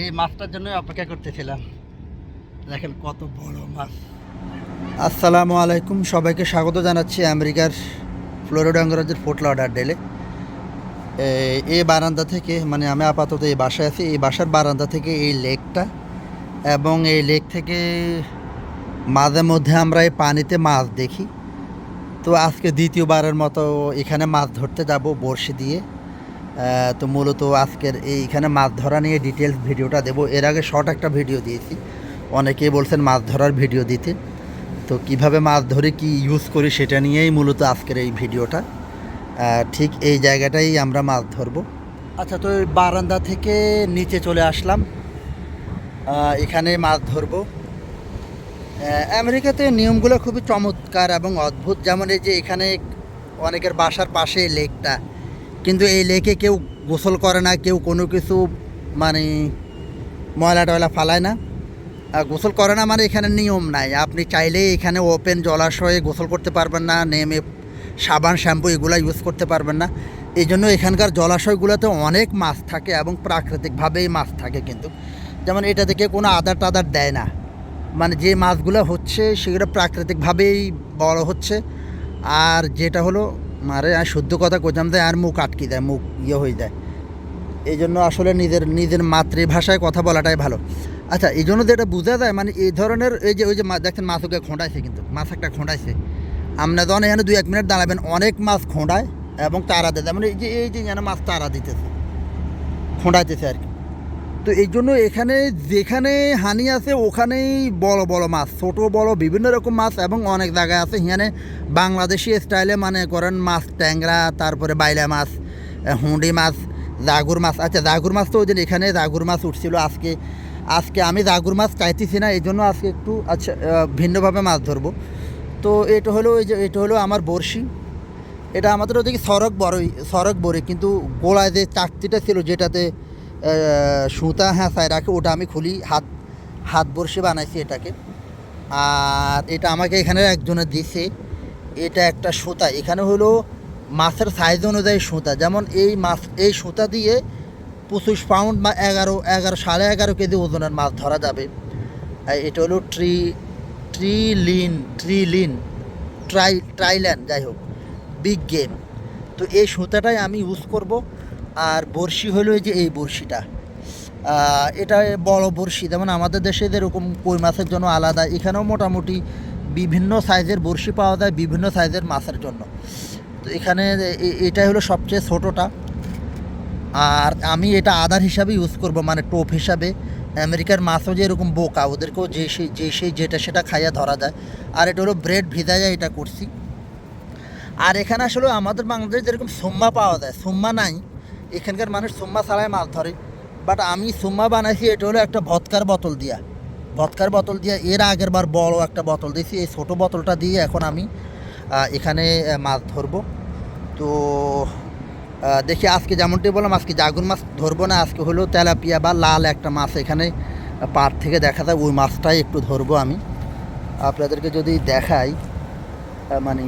এই মাছটার জন্য অপেক্ষা করতেছিলাম। দেখেন কত বড় মাছ। আসসালামু আলাইকুম, সবাইকে স্বাগত জানাচ্ছি আমেরিকার ফ্লোরিডা অঙ্গরাজ্যের ফোর্ট ডেলে এই বারান্দা থেকে মানে আমি আপাতত এই বাসায় আছি, এই বাসার বারান্দা থেকে এই লেকটা এবং এই লেক থেকে মাঝে মধ্যে আমরা এই পানিতে মাছ দেখি। তো আজকে দ্বিতীয়বারের মতো এখানে মাছ ধরতে যাব বড়শি দিয়ে। তো মূলত আজকের এইখানে মাছ ধরা নিয়ে ডিটেলস ভিডিওটা দেবো। এর আগে শর্ট একটা ভিডিও দিয়েছি। অনেকেই বলছেন মাছ ধরার ভিডিও দিতে। তো কীভাবে মাছ ধরে কি ইউজ করি সেটা নিয়েই মূলত আজকের এই ভিডিওটা। ঠিক এই জায়গাটাই আমরা মাছ ধরবো। আচ্ছা তো বারান্দা থেকে নিচে চলে আসলাম। এখানে মাছ ধরবো। আমেরিকাতে নিয়মগুলো খুবই চমৎকার এবং অদ্ভুত। যেমন এই যে এখানে অনেকের বাসার পাশে লেকটা। কিন্তু এই লেকে কেউ গোসল করে না, কেউ কোনো কিছু মানে ময়লা টয়লা ফালায় না। আর গোসল করে না মানে এখানে নিয়ম নাই। আপনি চাইলেই এখানে ওপেন জলাশয়ে গোসল করতে পারবেন না, নেমে সাবান, শ্যাম্পু এগুলো ইউজ করতে পারবেন না। এই জন্য এখানকার জলাশয়গুলোতে অনেক মাছ থাকে এবং প্রাকৃতিকভাবেই মাছ থাকে কিন্তু। যেমন এটা থেকে কোনো আদার টাদার দেয় না। মানে যে মাছগুলো হচ্ছে সেগুলো প্রাকৃতিকভাবেই বড় হচ্ছে। আর যেটা হলো মারে, আর শুদ্ধ কথা কোথাম দেয় আর মুখ আটকে দেয়, মুখ ইয়ে হয়ে যায়। এই জন্য আসলে নিজের নিজের মাতৃভাষায় কথা বলাটাই ভালো। আচ্ছা এই জন্য যেটা বোঝা যায় মানে এই ধরনের এই যে, ওই যে দেখছেন মাছ ওকে খোঁড়াইছে কিন্তু, মাছ একটা খোঁড়াইছে আপনি যখন এখানে দুই, এক মিনিট দাঁড়াবেন, অনেক মাছ খোঁড়ায় এবং তারা দেয় মানে এই যে এই যে যেন মাছ তারা দিতেছে খোঁড়াইতেছে আর কি। তো এই জন্য এখানে যেখানে হানি আছে, ওখানেই বড় বড় মাছ, ছোট, বড়, বিভিন্ন রকম মাছ এবং অনেক জায়গায় আছে। এখানে বাংলাদেশি স্টাইলে মানে করেন মাছ, ট্যাংরা, তারপরে বাইলা মাছ হুঁডি মাছ, জাগুর মাছ। আচ্ছা জাগুর মাছ তো ওই দিন এখানে জাগুর মাছ উঠছিল আজকে। আজকে আমি জাগুর মাছ চাইতেছি না এই জন্য আজকে একটু আচ্ছা ভিন্নভাবে মাছ ধরবো। তো এটা হলো ওই যে, এটা হলো আমার বড়শি। এটা আমাদের ওদিকে সড়ক বড়ই, সড়ক বড়ি কিন্তু গোলায় যে চাকতিটা ছিল যেটাতে সুতা হ্যাঁসায় রাখে ওটা আমি খুলি, হাত হাত বড়শি বানাইছি এটাকে। আর এটা আমাকে এখানে একজনে দিছে, এটা একটা সুতা। এখানে হলো মাছের সাইজ অনুযায়ী সুতা। যেমন এই মাছ, এই সুতা দিয়ে পঁচিশ পাউন্ড বা এগারো এগারো, সাড়ে এগারো কেজি ওজনের মাছ ধরা যাবে। এটা হলো ট্রি ট্রি লিন ট্রি লিন ট্রাই ট্রাইল্যান্ড যাই হোক বিগ গেম তো এই সুতাটাই আমি ইউজ করব। আর বড়শি হলো এই যে এই বড়শিটা। এটা বড় বড়শি, যেমন আমাদের দেশে যেরকম কই মাছের জন্য আলাদা। এখানেও মোটামুটি বিভিন্ন সাইজের বড়শি পাওয়া যায়, বিভিন্ন সাইজের মাছের জন্য। তো এখানে এটাই হলো সবচেয়ে ছোটোটা। আর আমি এটা আদার হিসাবে ইউজ করব মানে টোপ হিসাবে। আমেরিকার মাছও যে এরকম বোকা, ওদেরকেও যে সেই যে সেই যেটা সেটা খাইয়া ধরা যায়। আর এটা হলো ব্রেড ভিজাইয়া এটা করছি। আর এখানে আসলে আমাদের বাংলাদেশে যেরকম সুম্মা পাওয়া যায়, সুম্মা নাই। এখানকার মানুষ সুম্মা ছাড়াই মাছ ধরে। বাট আমি সুম্মা বানাইছি, এটা হলো একটা ভৎকার বোতল দিয়া। ভৎকার বোতল দিয়া, এর আগের বার বড় একটা বোতল দিয়েছি। এই ছোটো বোতলটা দিয়ে এখন আমি এখানে মাছ ধরবো। তো দেখি আজকে যেমনটি বললাম, আজকে জাগুর মাছ ধরবো না, আজকে হলো তেলাপিয়া বা লাল একটা মাছ এখানে পাট থেকে দেখা যায় ওই মাছটাই একটু ধরবো আমি। আপনাদেরকে যদি দেখাই মানে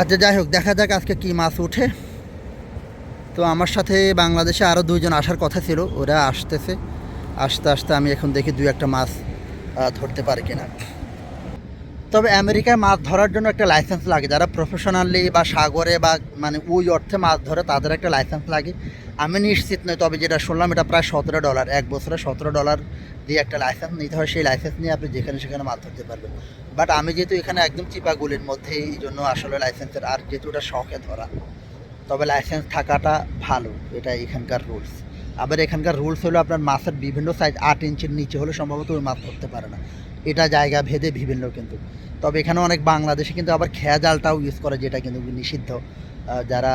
আচ্ছা যাই হোক, দেখা যাক আজকে কি মাছ ওঠে তো আমার সাথে বাংলাদেশে আরও দুইজন আসার কথা ছিল, ওরা আসতেছে। আস্তে আস্তে আমি এখন দেখি দুই একটা মাছ ধরতে পারি কিনা। তবে আমেরিকায় মাছ ধরার জন্য একটা লাইসেন্স লাগে। যারা প্রফেশনালি বা সাগরে বা মানে ওই অর্থে মাছ ধরে, তাদের একটা লাইসেন্স লাগে। আমি নিশ্চিত নই, তবে যেটা শুনলাম এটা প্রায় সতেরো ডলার এক বছরে সতেরো ডলার দিয়ে একটা লাইসেন্স নিতে হয়। সেই লাইসেন্স নিয়ে আপনি যেখানে সেখানে মাছ ধরতে পারবেন। বাট আমি যেহেতু এখানে একদম চিপাগুলির মধ্যে এই জন্য আসলে লাইসেন্সের আর যেহেতু ওটা শখে ধরা। তবে লাইসেন্স থাকাটা ভালো এটা এখানকার রুলস আবার এখানকার রুলস হলো আপনার মাছের বিভিন্ন সাইজ আট ইঞ্চির নিচে হলে সম্ভবত ওই মাছ ধরতে পারে না। এটা জায়গা ভেদে বিভিন্ন কিন্তু। তবে এখানে অনেক বাংলাদেশে কিন্তু আবার খেয়া জালটাও ইউজ করে, যেটা কিন্তু নিষিদ্ধ যারা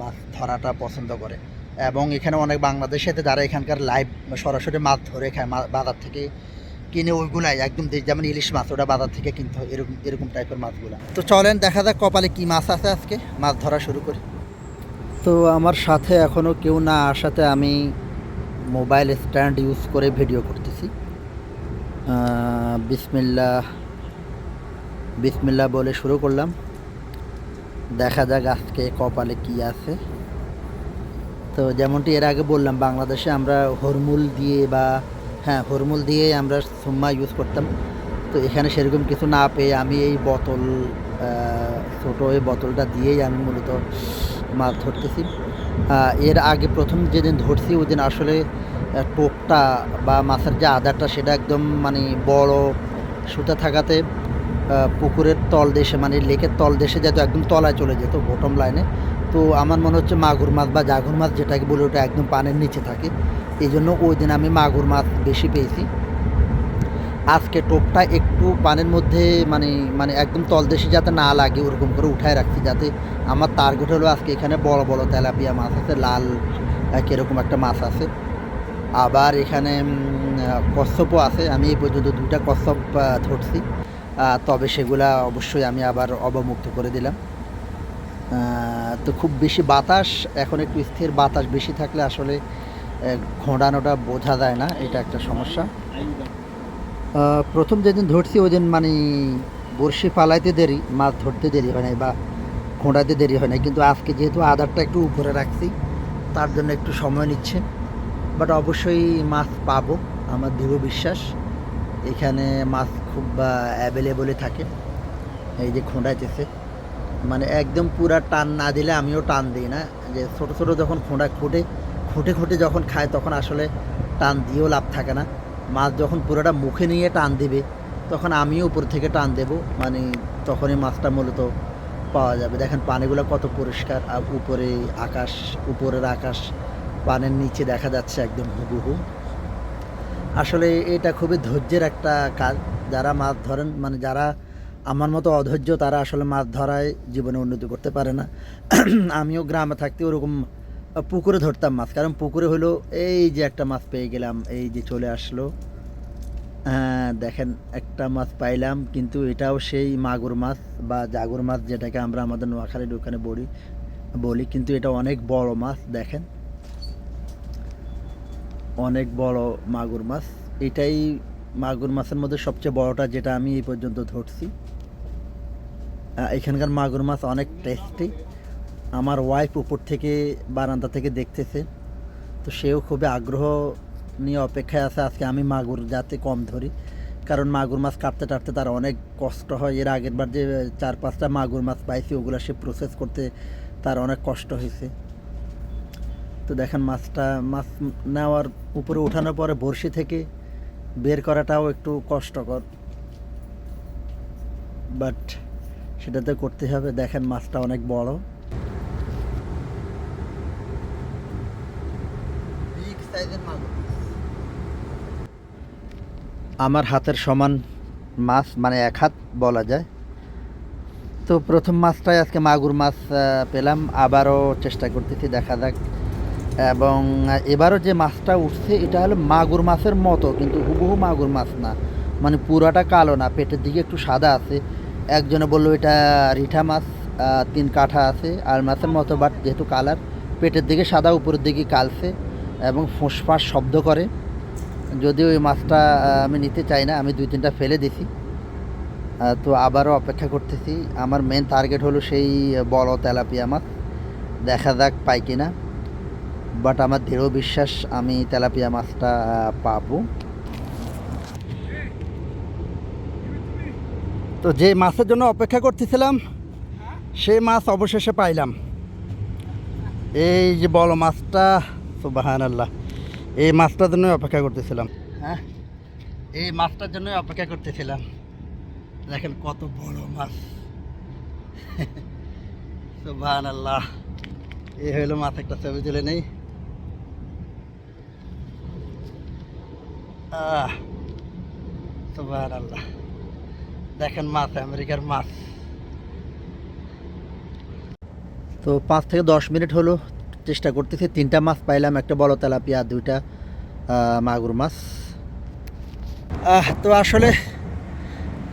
মাছ ধরাটা পছন্দ করে। এবং এখানে অনেক বাংলাদেশেতে যারা এখানকার লাইভ সরাসরি মাছ ধরে খায় বাজার থেকে কিনে ওইগুলাই একদম যেমন ইলিশ মাছ, ওটা বাজার থেকে কিনতে হয়, এরকম এরকম টাইপের মাছগুলো। তো চলেন, দেখা যাক কপালে কি মাছ আছে আজকে। মাছ ধরা শুরু করি। তো আমার সাথে এখনও কেউ না আসাতে আমি মোবাইল স্ট্যান্ড ইউজ করে ভিডিও করতেছি। বিসমিল্লা বিসমিল্লা বলে শুরু করলাম। দেখা যাক আজকে কপালে কি আছে। তো যেমনটি এর আগে বললাম, বাংলাদেশে আমরা হরমুল দিয়ে বা হ্যাঁ হরমুল দিয়ে আমরা সুম্মা ইউজ করতাম। তো এখানে সেরকম কিছু না পেয়ে আমি এই বোতল ছোটো এই বোতলটা দিয়েই আমি মূলত মাছ ধরতেছি। এর আগে প্রথম যেদিন ধরছি ওই দিন আসলে টোপটা বা মাছের যে আদারটা সেটা একদম মানে বড় সুতা থাকাতে পুকুরের তল দেশে মানে লেকের তল দেশে যেত একদম তলায় চলে যেত বটম লাইনে তো আমার মনে হচ্ছে মাগুর মাছ বা জাগুর মাছ যেটাকে বলে, ওটা একদম পানের নিচে থাকে। এই জন্য ওই দিন আমি মাগুর মাছ বেশি পেয়েছি। আজকে টোপটা একটু পানের মধ্যে মানে মানে একদম তলদেশে যাতে না লাগে, ওরকম করে উঠায় রাখছি যাতে আমার টার্গেট হলো আজকে এখানে বড় বড় তেলাপিয়া মাছ আছে, লাল কীরকম একটা মাছ আছে। আবার এখানে কচ্ছপও আছে, আমি এই পর্যন্ত দুইটা কচ্ছপ ধরছি। তবে সেগুলা অবশ্যই আমি আবার অবমুক্ত করে দিলাম। তো খুব বেশি বাতাস, এখন একটু স্থির বাতাস বেশি থাকলে আসলে আহ, ঘোরানোটা বোঝা যায় না এটা একটা সমস্যা। প্রথম যেদিন ধরছি ওই দিন মানে বড়শি পালাইতে দেরি মাছ ধরতে দেরি হয় নাই বা খোঁড়াতে দেরি হয় নাই। কিন্তু আজকে যেহেতু আদারটা একটু উপরে রাখছি তার জন্য একটু সময় নিচ্ছে। বাট অবশ্যই মাছ পাবো আমার দৃঢ় বিশ্বাস। এখানে মাছ খুব অ্যাভেলেবলই থাকে। এই যে খোঁড়াইতেছে। মানে একদম পুরা টান না দিলে আমিও টান দিই না। যে ছোট ছোট যখন খোঁড়া খুঁটে খুঁটে খুঁটে যখন খায়, তখন আসলে টান দিয়েও লাভ থাকে না। মাছ যখন পুরোটা মুখে নিয়ে টান দিবে, তখন আমিও উপর থেকে টান দেব মানে তখনই মাছটা মূলত পাওয়া যাবে। দেখেন পানিগুলো কত পরিষ্কার, আর উপরে আকাশ, উপরের আকাশ পানের নিচে দেখা যাচ্ছে একদম হুবহু। আসলে এটা খুবই ধৈর্যের একটা কাজ। যারা মাছ ধরেন মানে যারা আমার মতো অধৈর্য, তারা আসলে মাছ ধরায় জীবনে উন্নতি করতে পারে না। আমিও গ্রামে থাকতে ওরকম পুকুরে ধরতাম মাছ, কারণ পুকুরে হলো এই যে একটা মাছ পেয়ে গেলাম, এই যে চলে আসলো। হ্যাঁ দেখেন, একটা মাছ পাইলাম, কিন্তু এটাও সেই মাগুর মাছ বা জাগুর মাছ যেটাকে আমরা আমাদের নোয়াখালীর ওখানে বলি বলি, কিন্তু এটা অনেক বড় মাছ, দেখেন। অনেক বড় মাগুর মাছ। এটাই মাগুর মাছের মধ্যে সবচেয়ে বড়টা যেটা আমি এই পর্যন্ত ধরছি। এখানকার মাগুর মাছ অনেক টেস্টি আমার ওয়াইফ উপর থেকে বারান্দা থেকে দেখতেছে। তো সেও খুবই আগ্রহ নিয়ে অপেক্ষায় আছে, আজকে আমি মাগুর যাতে কম ধরি। কারণ মাগুর মাছ কাটতে টাটতে তার অনেক কষ্ট হয়। এর আগের বার যে চার পাঁচটা মাগুর মাছ পাইছি, ওগুলো সে প্রসেস করতে তার অনেক কষ্ট হয়েছে। তো দেখেন মাছটা, মাছ নেওয়ার উপরে ওঠানোর পরে বড়শি থেকে বের করাটাও একটু কষ্টকর। বাট সেটাতে করতে হবে। দেখেন মাছটা অনেক বড়। আমার হাতের সমান মাছ মানে এক হাত বলা যায়। তো প্রথম মাছটাই আজকে মাগুর মাছ পেলাম। আবারও চেষ্টা করতেছি, দেখা যাক। এবং এবারও যে মাছটা উঠছে, এটা হলো মাগুর মাছের মতো, কিন্তু হুবহু মাগুর মাছ না। মানে পুরাটা কালো না, পেটের দিকে একটু সাদা আছে। একজনে বলল, এটা রিঠা মাছ তিন কাঠা আছে, আর মাছের মতো বাট যেহেতু কালার, পেটের দিকে সাদা, উপরের দিকে কালছে। এবং ফোঁসফাঁস শব্দ করে। যদিও ওই মাছটা আমি নিতে চাই না, আমি দুই তিনটা ফেলে দিছি। তো আবারও অপেক্ষা করতেছি। আমার মেন টার্গেট হলো সেই বড় তেলাপিয়া মাছ। দেখা যাক পাই কিনা। বাট আমার দৃঢ় বিশ্বাস, আমি তেলাপিয়া মাছটা পাবো। তো যে মাছের জন্য অপেক্ষা করতেছিলাম, সেই মাছ অবশেষে পাইলাম। এই যে বড় মাছটা সুবাহান আল্লাহ এই মাছটার জন্য অপেক্ষা করতেছিলাম। হ্যাঁ এই মাছটার জন্য অপেক্ষা করতেছিলাম। দেখেন কত বড় মাছ। সুবাহান আল্লাহ এই হইল মাছ একটা ছবি তুলে নেই। সুবাহান আল্লাহ দেখেন মাছ, আমেরিকার মাছ। তো পাঁচ থেকে দশ মিনিট হলো। চেষ্টা করতেছি। তিনটা মাছ পাইলাম, একটা বড় তেলাপিয়া, দুইটা মাগুর মাছ। তো আসলে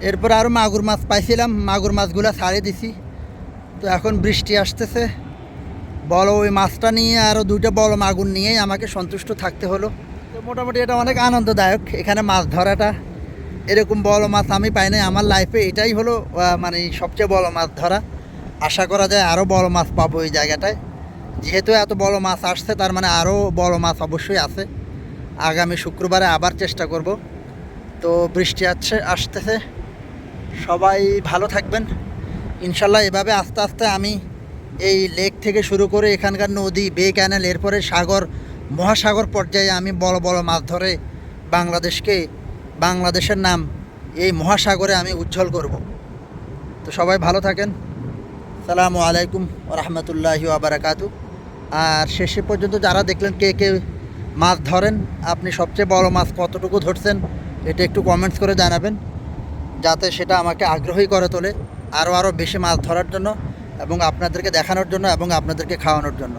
এরপর আরও মাগুর মাছ পাইছিলাম। মাগুর মাছগুলো ছাড়িয়ে দিছি। তো এখন বৃষ্টি আসতেছে। বড় ওই মাছটা নিয়ে আরও দুইটা বড় মাগুর নিয়েই আমাকে সন্তুষ্ট থাকতে হলো। তো মোটামুটি এটা অনেক আনন্দদায়ক। এখানে মাছ ধরাটা এরকম বড় মাছ আমি পাই নাই। আমার লাইফে এটাই হলো মানে সবচেয়ে বড় মাছ ধরা। আশা করা যায় আরও বড় মাছ পাবো এই জায়গাটায়। যেহেতু এত বড় মাছ আসছে, তার মানে আরও বড় মাছ অবশ্যই আছে। আগামী শুক্রবারে আবার চেষ্টা করব। তো বৃষ্টি আসছে, আসতেছে। সবাই ভালো থাকবেন। ইনশাল্লাহ এভাবে আস্তে আস্তে আমি এই লেক থেকে শুরু করে এখানকার নদী, বে ক্যানেল, এরপরে সাগর, মহাসাগর পর্যায়ে আমি বড় বড় মাছ ধরে বাংলাদেশকে, বাংলাদেশের নাম এই মহাসাগরে আমি উজ্জ্বল করব। তো সবাই ভালো থাকেন। সালামু আলাইকুম রহমতুল্লাহি আবারাকাতু আর শেষে পর্যন্ত যারা দেখলেন কে কে মাছ ধরেন, আপনি সবচেয়ে বড় মাছ কতটুকু ধরছেন, এটা একটু কমেন্টস করে জানাবেন, যাতে সেটা আমাকে আগ্রহী করে তোলে আরও আরও বেশি মাছ ধরার জন্য এবং আপনাদেরকে দেখানোর জন্য এবং আপনাদেরকে খাওয়ানোর জন্য।